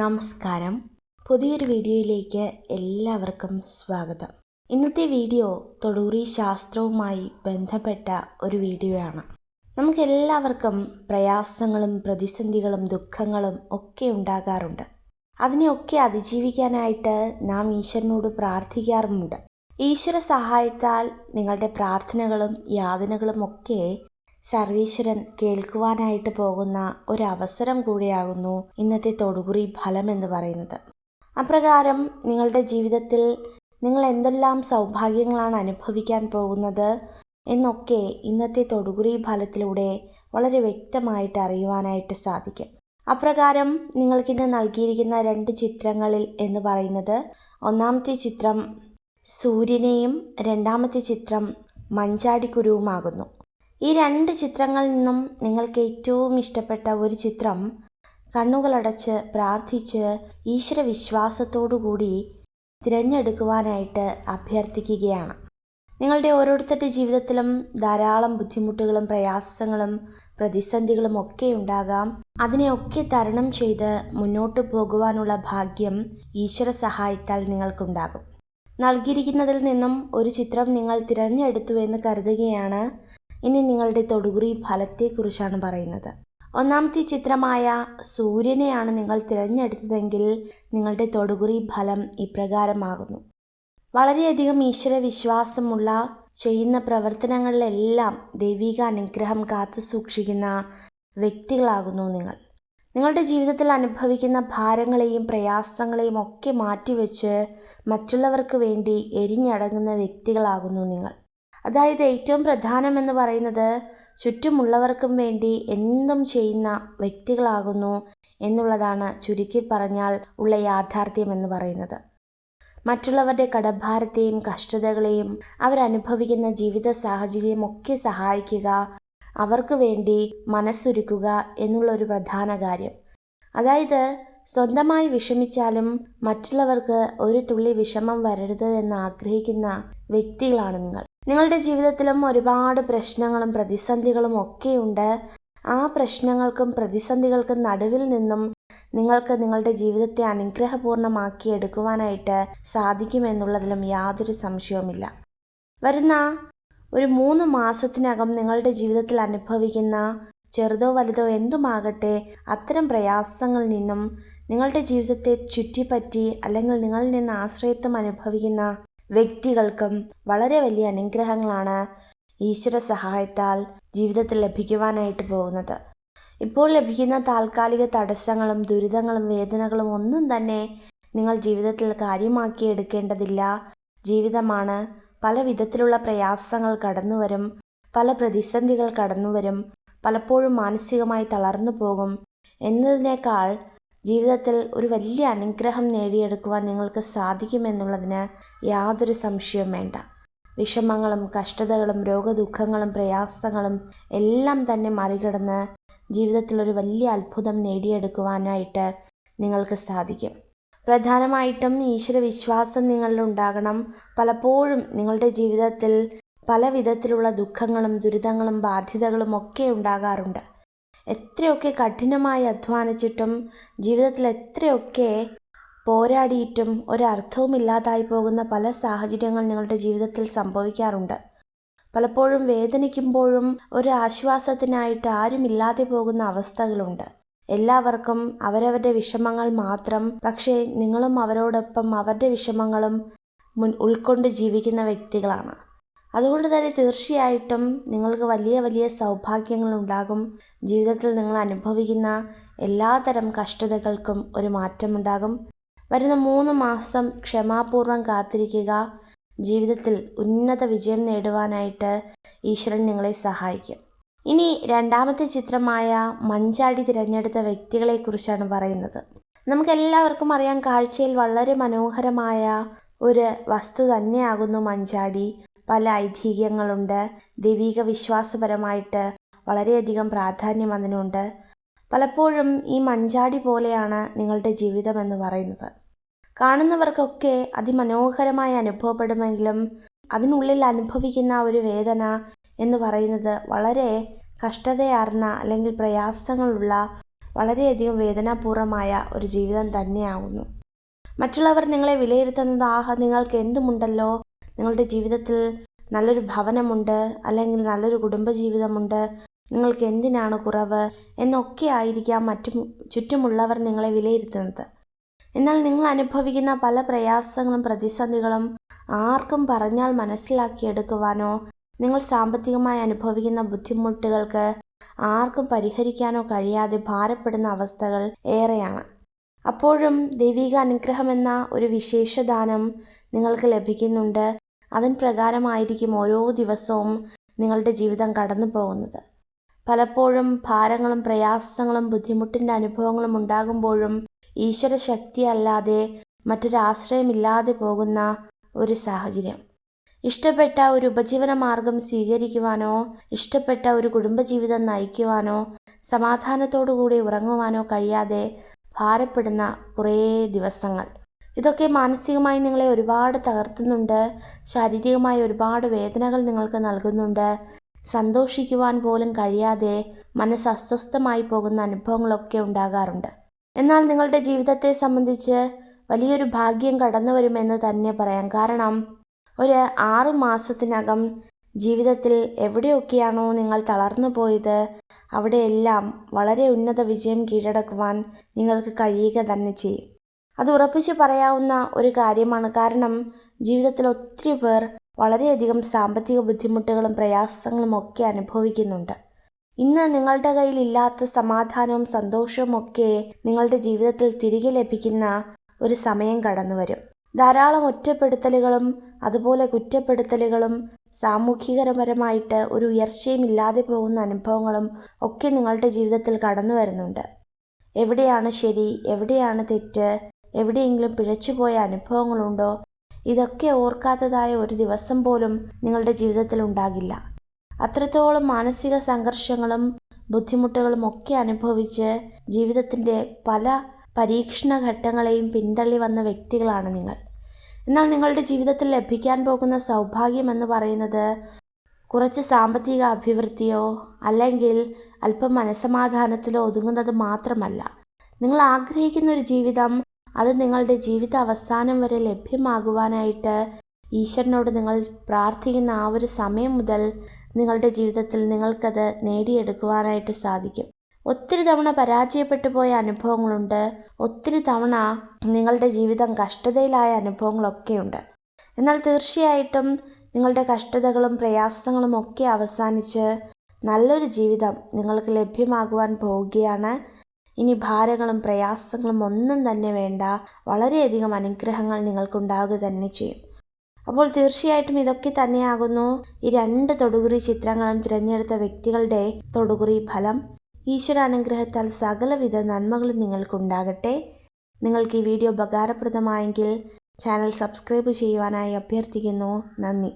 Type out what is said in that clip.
നമസ്കാരം. പുതിയൊരു വീഡിയോയിലേക്ക് എല്ലാവർക്കും സ്വാഗതം. ഇന്നത്തെ വീഡിയോ തൊടൂറി ശാസ്ത്രവുമായി ബന്ധപ്പെട്ട ഒരു വീഡിയോ ആണ് നമുക്ക് എല്ലാവർക്കും പ്രയാസങ്ങളും പ്രതിസന്ധികളും ദുഃഖങ്ങളും ഒക്കെ ഉണ്ടാകാറുണ്ട്. അതിനെയൊക്കെ അതിജീവിക്കാനായിട്ട് നാം ഈശ്വരനോട് പ്രാർത്ഥിക്കാറുമുണ്ട്. ഈശ്വര സഹായത്താൽ നിങ്ങളുടെ പ്രാർത്ഥനകളും യാതനകളും ഒക്കെ സർവീശ്വരൻ കേൾക്കുവാനായിട്ട് പോകുന്ന ഒരവസരം കൂടിയാകുന്നു ഇന്നത്തെ തൊടുകുറി ഫലം എന്ന് പറയുന്നത്. അപ്രകാരം നിങ്ങളുടെ ജീവിതത്തിൽ നിങ്ങൾ എന്തെല്ലാം സൗഭാഗ്യങ്ങളാണ് അനുഭവിക്കാൻ പോകുന്നത് എന്നൊക്കെ ഇന്നത്തെ തൊടുകുറി ഫലത്തിലൂടെ വളരെ വ്യക്തമായിട്ട് അറിയുവാനായിട്ട് സാധിക്കും. അപ്രകാരം നിങ്ങൾക്കിന്ന് നൽകിയിരിക്കുന്ന രണ്ട് ചിത്രങ്ങളിൽ എന്ന് പറയുന്നത് ഒന്നാമത്തെ ചിത്രം സൂര്യനെയും രണ്ടാമത്തെ ചിത്രം മഞ്ചാടിക്കുരുവുമാകുന്നു. ഈ രണ്ട് ചിത്രങ്ങളിൽ നിന്നും നിങ്ങൾക്ക് ഏറ്റവും ഇഷ്ടപ്പെട്ട ഒരു ചിത്രം കണ്ണുകളടച്ച് പ്രാർത്ഥിച്ച് ഈശ്വര വിശ്വാസത്തോടുകൂടി തിരഞ്ഞെടുക്കുവാനായിട്ട് അഭ്യർത്ഥിക്കുകയാണ്. നിങ്ങളുടെ ഓരോരുത്തരുടെ ജീവിതത്തിലും ധാരാളം ബുദ്ധിമുട്ടുകളും പ്രയാസങ്ങളും പ്രതിസന്ധികളും ഒക്കെ ഉണ്ടാകാം. അതിനെയൊക്കെ തരണം ചെയ്ത് മുന്നോട്ട് പോകുവാനുള്ള ഭാഗ്യം ഈശ്വര സഹായത്താൽ നിങ്ങൾക്കുണ്ടാകും. നൽകിയിരിക്കുന്നതിൽ നിന്നും ഒരു ചിത്രം നിങ്ങൾ തിരഞ്ഞെടുത്തു എന്ന് കരുതുകയാണ്. ഇനി നിങ്ങളുടെ തൊടുകുറി ഫലത്തെക്കുറിച്ചാണ് പറയുന്നത്. ഒന്നാമത്തെ ചിത്രമായ സൂര്യനെയാണ് നിങ്ങൾ തിരഞ്ഞെടുത്തതെങ്കിൽ നിങ്ങളുടെ തൊടുകുറി ഫലം ഇപ്രകാരമാകുന്നു. വളരെയധികം ഈശ്വര വിശ്വാസമുള്ള ചെയ്യുന്ന പ്രവർത്തനങ്ങളിലെല്ലാം ദൈവിക അനുഗ്രഹം കാത്തു സൂക്ഷിക്കുന്ന വ്യക്തികളാകുന്നു നിങ്ങൾ. നിങ്ങളുടെ ജീവിതത്തിൽ അനുഭവിക്കുന്ന ഭാരങ്ങളെയും പ്രയാസങ്ങളെയും ഒക്കെ മാറ്റിവെച്ച് മറ്റുള്ളവർക്ക് വേണ്ടി എരിഞ്ഞടങ്ങുന്ന വ്യക്തികളാകുന്നു നിങ്ങൾ. അതായത് ഏറ്റവും പ്രധാനമെന്ന് പറയുന്നത് ചുറ്റുമുള്ളവർക്കും വേണ്ടി എന്തും ചെയ്യുന്ന വ്യക്തികളാകുന്നു എന്നുള്ളതാണ് ചുരുക്കി പറഞ്ഞാൽ ഉള്ള യാഥാർത്ഥ്യം എന്ന് പറയുന്നത്. മറ്റുള്ളവരുടെ കടഭാരത്തെയും കഷ്ടതകളെയും അവരനുഭവിക്കുന്ന ജീവിത സാഹചര്യം ഒക്കെ സഹായിക്കുക അവർക്ക് വേണ്ടി മനസ്സൊരുക്കുക എന്നുള്ളൊരു പ്രധാന കാര്യം. അതായത് സ്വന്തമായി വിഷമിച്ചാലും മറ്റുള്ളവർക്ക് ഒരു തുള്ളി വിഷമം വരരുത് എന്ന് ആഗ്രഹിക്കുന്ന വ്യക്തികളാണ് നിങ്ങൾ. നിങ്ങളുടെ ജീവിതത്തിലും ഒരുപാട് പ്രശ്നങ്ങളും പ്രതിസന്ധികളും ഒക്കെയുണ്ട്. ആ പ്രശ്നങ്ങൾക്കും പ്രതിസന്ധികൾക്കും നടുവിൽ നിന്നും നിങ്ങൾക്ക് നിങ്ങളുടെ ജീവിതത്തെ അനുഗ്രഹപൂർണമാക്കി എടുക്കുവാനായിട്ട് സാധിക്കുമെന്നുള്ളതിലും യാതൊരു സംശയവുമില്ല. വരുന്ന ഒരു മൂന്ന് മാസത്തിനകം നിങ്ങളുടെ ജീവിതത്തിൽ അനുഭവിക്കുന്ന ചെറുതോ വലുതോ എന്തുമാകട്ടെ അത്തരം പ്രയാസങ്ങളിൽ നിന്നും നിങ്ങളുടെ ജീവിതത്തെ ചുറ്റിപ്പറ്റി അല്ലെങ്കിൽ നിങ്ങളിൽ നിന്ന് ആശ്രയത്വം അനുഭവിക്കുന്ന വ്യക്തികൾക്കും വളരെ വലിയ അനുഗ്രഹങ്ങളാണ് ഈശ്വര സഹായത്താൽ ജീവിതത്തിൽ ലഭിക്കുവാനായിട്ട് പോകുന്നത്. ഇപ്പോൾ ലഭിക്കുന്ന താൽക്കാലിക തടസ്സങ്ങളും ദുരിതങ്ങളും വേദനകളും ഒന്നും തന്നെ നിങ്ങൾ ജീവിതത്തിൽ കാര്യമാക്കിയെടുക്കേണ്ടതില്ല ജീവിതമാണ് പല വിധത്തിലുള്ള പ്രയാസങ്ങൾ കടന്നു വരും പല പ്രതിസന്ധികൾ കടന്നു വരും പലപ്പോഴും മാനസികമായി തളർന്നു പോകും എന്നതിനേക്കാൾ ജീവിതത്തിൽ ഒരു വലിയ അനുഗ്രഹം നേടിയെടുക്കുവാൻ നിങ്ങൾക്ക് സാധിക്കുമെന്നുള്ളതിന് യാതൊരു സംശയവും വേണ്ട. വിഷമങ്ങളും കഷ്ടതകളും രോഗദുഃഖങ്ങളും പ്രയാസങ്ങളും എല്ലാം തന്നെ മറികടന്ന് ജീവിതത്തിൽ ഒരു വലിയ അത്ഭുതം നേടിയെടുക്കുവാനായിട്ട് നിങ്ങൾക്ക് സാധിക്കും. പ്രധാനമായിട്ടും ഈശ്വര വിശ്വാസം നിങ്ങളിൽ ഉണ്ടാകണം. പലപ്പോഴും നിങ്ങളുടെ ജീവിതത്തിൽ പല വിധത്തിലുള്ള ദുഃഖങ്ങളും ദുരിതങ്ങളും ബാധ്യതകളും ഒക്കെ ഉണ്ടാകാറുണ്ട്. എത്രയൊക്കെ കഠിനമായി അധ്വാനിച്ചിട്ടും ജീവിതത്തിൽ എത്രയൊക്കെ പോരാടിയിട്ടും ഒരർത്ഥവും ഇല്ലാതായി പോകുന്ന പല സാഹചര്യങ്ങൾ നിങ്ങളുടെ ജീവിതത്തിൽ സംഭവിക്കാറുണ്ട്. പലപ്പോഴും വേദനിക്കുമ്പോഴും ഒരു ആശ്വാസത്തിനായിട്ട് ആരുമില്ലാതെ പോകുന്ന അവസ്ഥകളുണ്ട്. എല്ലാവർക്കും അവരവരുടെ വിഷമങ്ങൾ മാത്രം പക്ഷേ നിങ്ങളും അവരോടൊപ്പം അവരുടെ വിഷമങ്ങളും മുൻ ഉൾക്കൊണ്ട് ജീവിക്കുന്ന വ്യക്തികളാണ്. അതുകൊണ്ട് തന്നെ തീർച്ചയായിട്ടും നിങ്ങൾക്ക് വലിയ വലിയ സൗഭാഗ്യങ്ങൾ ഉണ്ടാകും ജീവിതത്തിൽ നിങ്ങൾ അനുഭവിക്കുന്ന എല്ലാതരം കഷ്ടതകൾക്കും ഒരു മാറ്റമുണ്ടാകും. വരുന്ന മൂന്ന് മാസം ക്ഷമാപൂർവം കാത്തിരിക്കുക. ജീവിതത്തിൽ ഉന്നത വിജയം നേടുവാനായിട്ട് ഈശ്വരൻ നിങ്ങളെ സഹായിക്കും. ഇനി രണ്ടാമത്തെ ചിത്രമായ മഞ്ചാടി തിരഞ്ഞെടുത്ത വ്യക്തികളെക്കുറിച്ചാണ് പറയുന്നത്. നമുക്കെല്ലാവർക്കും അറിയാം കാഴ്ചയിൽ വളരെ മനോഹരമായ ഒരു വസ്തു തന്നെയാകുന്നു മഞ്ചാടി. പല ഐതിഹ്യങ്ങളുണ്ട്. ദൈവിക വിശ്വാസപരമായിട്ട് വളരെയധികം പ്രാധാന്യം അതിനുണ്ട്. പലപ്പോഴും ഈ മഞ്ചാടി പോലെയാണ് നിങ്ങളുടെ ജീവിതം എന്ന് പറയുന്നത്. കാണുന്നവർക്കൊക്കെ അതിമനോഹരമായി അനുഭവപ്പെടുമെങ്കിലും അതിനുള്ളിൽ അനുഭവിക്കുന്ന ഒരു വേദന എന്ന് പറയുന്നത് വളരെ കഷ്ടതയാർന്ന അല്ലെങ്കിൽ പ്രയാസങ്ങളുള്ള വളരെയധികം വേദനാപൂർവമായ ഒരു ജീവിതം തന്നെയാകുന്നു മറ്റുള്ളവർ നിങ്ങളെ വിലയിരുത്തുന്നത് ആഹ നിങ്ങൾക്ക് എന്തുമുണ്ടല്ലോ നിങ്ങളുടെ ജീവിതത്തിൽ നല്ലൊരു ഭവനമുണ്ട് അല്ലെങ്കിൽ നല്ലൊരു കുടുംബജീവിതമുണ്ട് നിങ്ങൾക്ക് എന്തിനാണ് കുറവ് എന്നൊക്കെ ആയിരിക്കാം മറ്റു ചുറ്റുമുള്ളവർ നിങ്ങളെ വിലയിരുത്തുന്നത്. എന്നാൽ നിങ്ങൾ അനുഭവിക്കുന്ന പല പ്രയാസങ്ങളും പ്രതിസന്ധികളും ആർക്കും പറഞ്ഞാൽ മനസ്സിലാക്കിയെടുക്കുവാനോ നിങ്ങൾ സാമ്പത്തികമായി അനുഭവിക്കുന്ന ബുദ്ധിമുട്ടുകൾക്ക് ആർക്കും പരിഹരിക്കാനോ കഴിയാതെ ഭാരപ്പെടുന്ന അവസ്ഥകൾ ഏറെയാണ്. അപ്പോഴും ദൈവിക അനുഗ്രഹമെന്ന ഒരു വിശേഷദാനം നിങ്ങൾക്ക് ലഭിക്കുന്നുണ്ട്. അതിന് പ്രകാരമായിരിക്കും ഓരോ ദിവസവും നിങ്ങളുടെ ജീവിതം കടന്നു പോകുന്നത്. പലപ്പോഴും ഭാരങ്ങളും പ്രയാസങ്ങളും ബുദ്ധിമുട്ടിന്റെ അനുഭവങ്ങളും ഉണ്ടാകുമ്പോഴും ഈശ്വര ശക്തി അല്ലാതെ മറ്റൊരാശ്രയമില്ലാതെ പോകുന്ന ഒരു സാഹചര്യം. ഇഷ്ടപ്പെട്ട ഒരു ഉപജീവന മാർഗം സ്വീകരിക്കുവാനോ ഇഷ്ടപ്പെട്ട ഒരു കുടുംബജീവിതം നയിക്കുവാനോ സമാധാനത്തോടുകൂടി ഉറങ്ങുവാനോ കഴിയാതെ ഭാരപ്പെടുന്ന കുറേ ദിവസങ്ങൾ. ഇതൊക്കെ മാനസികമായി നിങ്ങളെ ഒരുപാട് തകർത്തുന്നുണ്ട്. ശാരീരികമായി ഒരുപാട് വേദനകൾ നിങ്ങൾക്ക് നൽകുന്നുണ്ട്. സന്തോഷിക്കുവാൻ പോലും കഴിയാതെ മനസ്സ് അസ്വസ്ഥമായി പോകുന്ന അനുഭവങ്ങളൊക്കെ ഉണ്ടാകാറുണ്ട്. എന്നാൽ നിങ്ങളുടെ ജീവിതത്തെ സംബന്ധിച്ച് വലിയൊരു ഭാഗ്യം കടന്നു വരുമെന്ന് തന്നെ പറയാം. കാരണം ഒരു ആറു മാസത്തിനകം ജീവിതത്തിൽ എവിടെയൊക്കെയാണോ നിങ്ങൾ തളർന്നു പോയത് അവിടെയെല്ലാം വളരെ ഉന്നത വിജയം കീഴടക്കുവാൻ നിങ്ങൾക്ക് കഴിയുക തന്നെ ചെയ്യും. അത് ഉറപ്പിച്ച് പറയാവുന്ന ഒരു കാര്യമാണ്. കാരണം ജീവിതത്തിൽ ഒത്തിരി പേർ വളരെയധികം സാമ്പത്തിക ബുദ്ധിമുട്ടുകളും പ്രയാസങ്ങളും ഒക്കെ അനുഭവിക്കുന്നുണ്ട്. ഇന്ന് നിങ്ങളുടെ കയ്യിൽ ഇല്ലാത്ത സമാധാനവും സന്തോഷവും ഒക്കെ നിങ്ങളുടെ ജീവിതത്തിൽ തിരികെ ലഭിക്കുന്ന ഒരു സമയം കടന്നു വരും. ധാരാളം ഒറ്റപ്പെടുത്തലുകളും അതുപോലെ കുറ്റപ്പെടുത്തലുകളും സാമൂഹികപരമായിട്ട് ഒരു ഉയർച്ചയും ഇല്ലാതെ പോകുന്ന അനുഭവങ്ങളും ഒക്കെ നിങ്ങളുടെ ജീവിതത്തിൽ കടന്നു വരുന്നുണ്ട്. എവിടെയാണ് ശരി എവിടെയാണ് തെറ്റ് എവിടെയെങ്കിലും പിഴച്ചുപോയ അനുഭവങ്ങളുണ്ടോ? ഇതൊക്കെ ഓർക്കാത്തതായ ഒരു ദിവസം പോലും നിങ്ങളുടെ ജീവിതത്തിൽ ഉണ്ടാകില്ല. അത്രത്തോളം മാനസിക സംഘർഷങ്ങളും ബുദ്ധിമുട്ടുകളും ഒക്കെ അനുഭവിച്ച് ജീവിതത്തിന്റെ പല പരീക്ഷണ ഘട്ടങ്ങളെയും പിന്തള്ളി വന്ന വ്യക്തികളാണ് നിങ്ങൾ. എന്നാൽ നിങ്ങളുടെ ജീവിതത്തിൽ ലഭിക്കാൻ പോകുന്ന സൗഭാഗ്യം എന്ന് പറയുന്നത് കുറച്ച് സാമ്പത്തിക അഭിവൃദ്ധിയോ അല്ലെങ്കിൽ അല്പം മനസമാധാനത്തിലോ ഒതുങ്ങുന്നത് മാത്രമല്ല. നിങ്ങൾ ആഗ്രഹിക്കുന്ന ഒരു ജീവിതം അത് നിങ്ങളുടെ ജീവിത അവസാനം വരെ ലഭ്യമാകുവാനായിട്ട് ഈശ്വരനോട് നിങ്ങൾ പ്രാർത്ഥിക്കുന്ന ആ ഒരു സമയം മുതൽ നിങ്ങളുടെ ജീവിതത്തിൽ നിങ്ങൾക്കത് നേടിയെടുക്കുവാനായിട്ട് സാധിക്കും. ഒത്തിരി തവണ പരാജയപ്പെട്ടു പോയ അനുഭവങ്ങളുണ്ട്. ഒത്തിരി തവണ നിങ്ങളുടെ ജീവിതം കഷ്ടതയിലായ അനുഭവങ്ങളൊക്കെയുണ്ട്. എന്നാൽ തീർച്ചയായിട്ടും നിങ്ങളുടെ കഷ്ടതകളും പ്രയാസങ്ങളും ഒക്കെ അവസാനിച്ച് നല്ലൊരു ജീവിതം നിങ്ങൾക്ക് ലഭ്യമാകുവാൻ പോവുകയാണ്. ഇനി ഭാരങ്ങളും പ്രയാസങ്ങളും ഒന്നും തന്നെ വേണ്ട. വളരെയധികം അനുഗ്രഹങ്ങൾ നിങ്ങൾക്കുണ്ടാവുക തന്നെ ചെയ്യും. അപ്പോൾ തീർച്ചയായിട്ടും ഇതൊക്കെ തന്നെയാകുന്നു. ഈ രണ്ട് തൊടുകുറി ചിത്രങ്ങളും തിരഞ്ഞെടുത്ത വ്യക്തികളുടെ തൊടുകുറി ഫലം. ഈശ്വര അനുഗ്രഹത്താൽ സകലവിധ നന്മകളും നിങ്ങൾക്കുണ്ടാകട്ടെ. നിങ്ങൾക്ക് ഈ വീഡിയോ ഉപകാരപ്രദമായെങ്കിൽ ചാനൽ സബ്സ്ക്രൈബ് ചെയ്യുവാനായി അഭ്യർത്ഥിക്കുന്നു. നന്ദി.